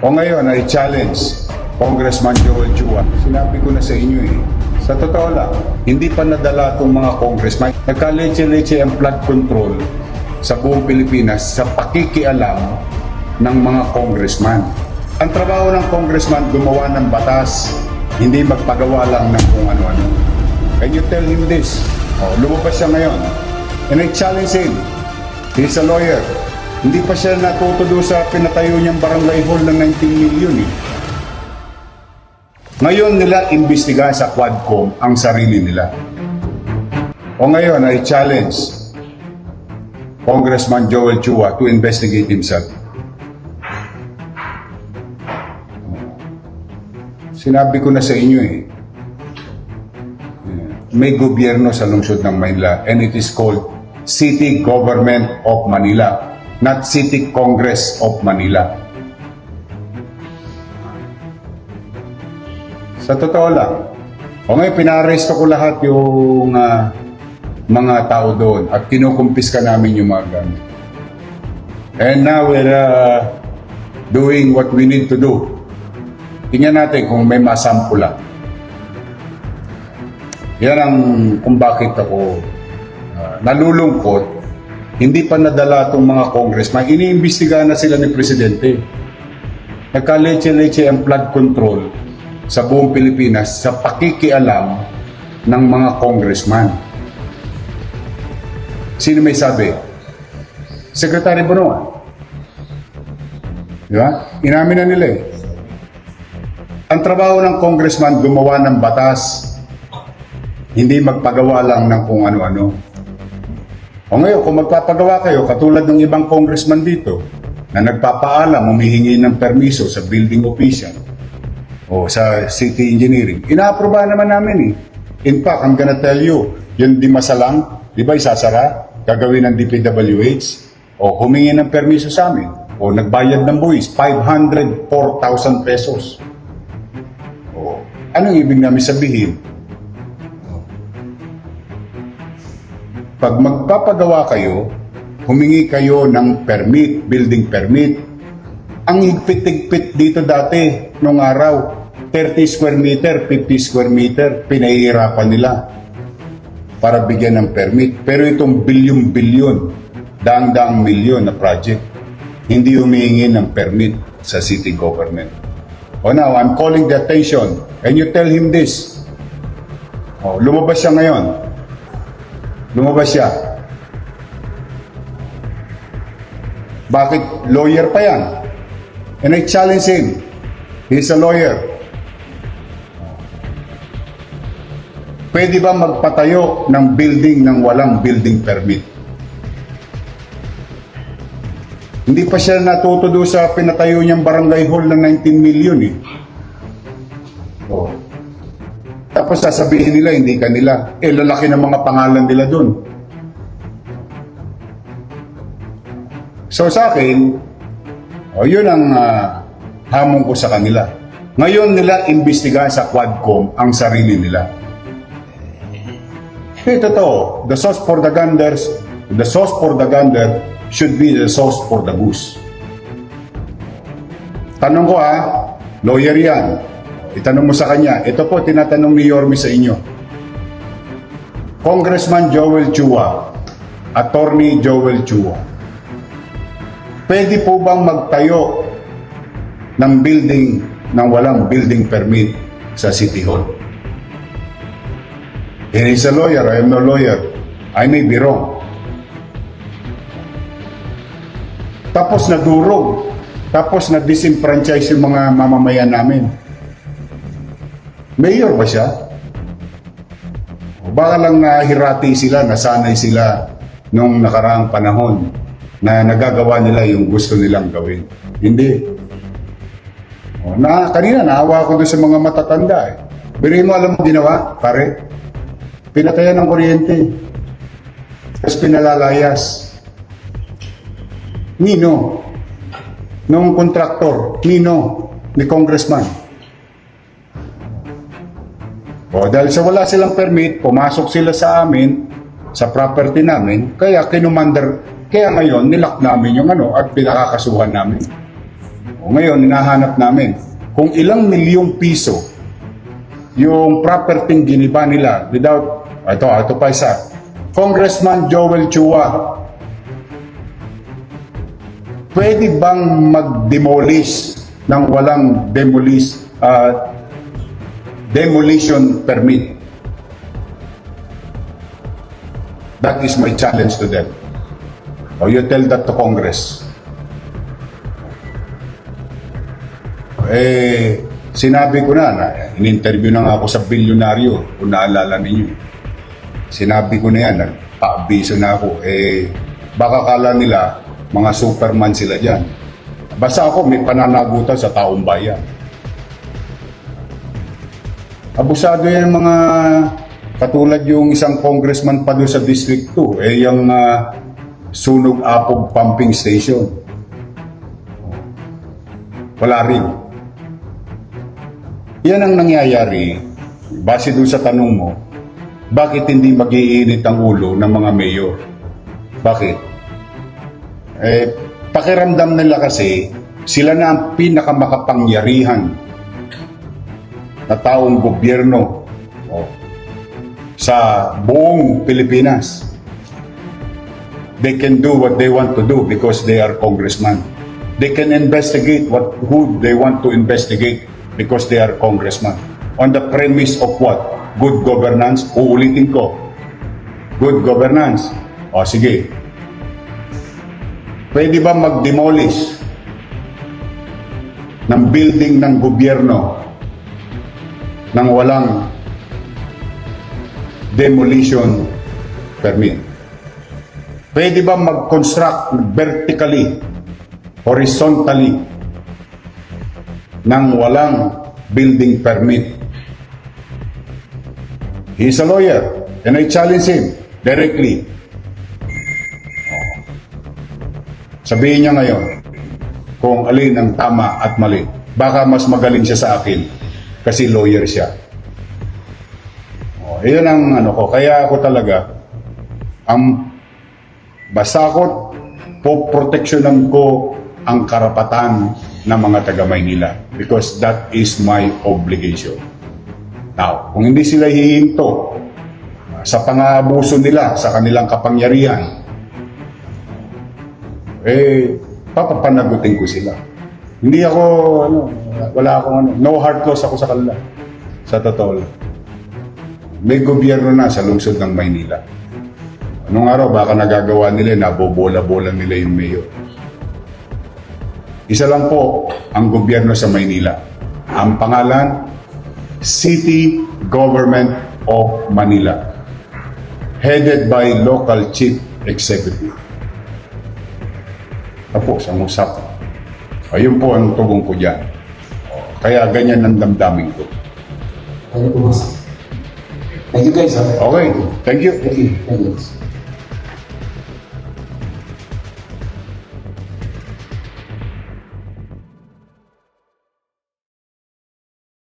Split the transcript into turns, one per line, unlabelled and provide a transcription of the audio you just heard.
O ngayon ay challenge Congressman Joel Chua. Sinabi ko na sa inyo eh. Sa totoo lang, hindi pa nadala itong mga congressman. Nagka-leche-leche ang flood control sa buong Pilipinas sa pakikialam ng mga congressman. Ang trabaho ng congressman gumawa ng batas, hindi magpagawa lang ng kung ano-ano. Can you tell him this? Oh, lumabas siya ngayon. And I challenge him. He's a lawyer. Hindi pa siya natutudo sa pinatayo niyang barangay hall ng 19 million eh. Ngayon nila imbestiga sa Quadcom ang sarili nila. O ngayon ay challenge Congressman Joel Chua to investigate himself. Sinabi ko na sa inyo eh, may gobyerno sa lungsod ng Manila and it is called City Government of Manila, not City Congress of Manila. Sa totoo lang, o ngayon pinaresto ko lahat yung ah, mga tao doon at kinukumpiska namin yung mga gamit. And now we're ah, doing what we need to do. Tingnan natin kung may masampula. Yan ang kung bakit ako ah, nalulungkot. Hindi pa nadala itong mga congressman. Iniimbestigahan na sila ni Presidente. Nagka-leche-leche ang flood control sa buong Pilipinas sa pakikialam ng mga congressman. Sino may sabi? Secretary Bonoan. Di ba? Inamin na nila eh. Ang trabaho ng congressman gumawa ng batas, hindi magpagawa lang ng kung ano-ano. O ngayon, kung magpapagawa kayo, katulad ng ibang congressman dito, na nagpapaalam, humihingi ng permiso sa building official o sa city engineering, inaaprobahan naman namin eh. In fact, I'm gonna tell you, yung di masalang, di ba isasara, gagawin ng DPWH, o humingi ng permiso sa amin, o nagbayad ng buwis, 504,000 pesos. O, anong ibig namin sabihin? Pag magpapagawa kayo, humingi kayo ng permit, building permit. Ang higpit-higpit dito dati, nung araw, 30 square meter, 50 square meter, pinahihirapan nila para bigyan ng permit. Pero itong bilyon-bilyon, daang-daang milyon na project, hindi humihingi ng permit sa city government. O now, I'm calling the attention. Can you tell him this? O, lumabas siya ngayon. Lumabas siya. Bakit lawyer pa yan? And I challenge him. He's a lawyer. Pwede ba magpatayo ng building ng walang building permit? Hindi pa siya natutudo sa pinatayo niyang barangay hall ng 19 million eh. Tapos sasabihin nila, hindi kanila. Eh, lalaki ng mga pangalan nila dun. So sa akin, oh, yun ang ah, hamon ko sa kanila. Ngayon nila imbestigahan sa Quadcom ang sarili nila. Eh, totoo. The sauce for the ganders, the sauce for the gander should be the sauce for the goose. Tanong ko ha, lawyer yan. Itanong mo sa kanya. Ito po, tinatanong ni Yormi sa inyo. Congressman Joel Chua, Attorney Joel Chua, pwede po bang magtayo ng building ng walang building permit sa City Hall? He is a lawyer. I am no lawyer. I may be wrong. Tapos nadurog. Tapos na-disenfranchise yung mga mamamayan namin. Mayor ba siya? Baka lang nahirati sila, nasanay sila nung nakaraang panahon na nagagawa nila yung gusto nilang gawin. Hindi. O, na, kanina naawa ko doon sa mga matatanda eh. Pero mo alam mo ginawa, pare? Pinatayan ng kuryente. Tapos pinalalayas. Nino? Nung kontraktor, Nino? Ni congressman. O dahil sa wala silang permit, pumasok sila sa amin, sa property namin, kaya kinumander, kaya ngayon nilak namin yung ano at pinakakasuhan namin. O ngayon, hinahanap namin kung ilang milyong piso yung property giniba nila without, ito, ito pa isa, Congressman Joel Chua, pwede bang mag-demolish ng walang demolish, uh, demolition permit? That is my challenge to them. Or you tell that to Congress. Eh, sinabi ko na, na in-interview na ako sa bilyonaryo, kung naalala ninyo. Sinabi ko na yan, nagpa-abiso na ako. Eh, baka kala nila, mga superman sila dyan. Basta ako, may pananagutan sa taong bayan. Abusado yan mga katulad yung isang congressman pa doon sa District 2, eh yung ah, Sunog Apog Pumping Station. Wala rin. Yan ang nangyayari, base doon sa tanong mo, bakit hindi magiinit ang ulo ng mga mayor? Bakit? Eh, pakiramdam nila kasi, sila na ang pinakamakapangyarihan na taong gobyerno oh, sa buong Pilipinas. They can do what they want to do because they are congressman. They can investigate what who they want to investigate because they are congressman. On the premise of what? Good governance. Uulitin ko. Good governance. O sige. Pwede ba mag-demolish ng building ng gobyerno nang walang demolition permit? Pwede ba mag-construct vertically, horizontally, nang walang building permit? He's a lawyer, and I challenge him directly. Sabihin niya ngayon kung alin ang tama at mali. Baka mas magaling siya sa akin kasi lawyer siya. Oh, iyon ang ano ko. Kaya ako talaga, ang basta ako poproteksyonan ko ang karapatan ng mga taga Maynila because that is my obligation. Now, kung hindi sila hihinto sa pangabuso nila sa kanilang kapangyarihan, eh, papapanagutin ko sila. Hindi ako, ano, wala akong ano, no heart loss ako sa kanila. Sa totoo lang. May gobyerno na sa lungsod ng Maynila. Anong araw, baka nagagawa nila, nabobola-bola nila yung mayor. Isa lang po ang gobyerno sa Maynila. Ang pangalan, City Government of Manila. Headed by local chief executive. Tapos, ang usapan. Ayun po ang tugong ko dyan. Kaya ganyan ang damdamin ko.
Thank you boss. Thank you guys.
Okay, thank you.
Thank you. Thank you.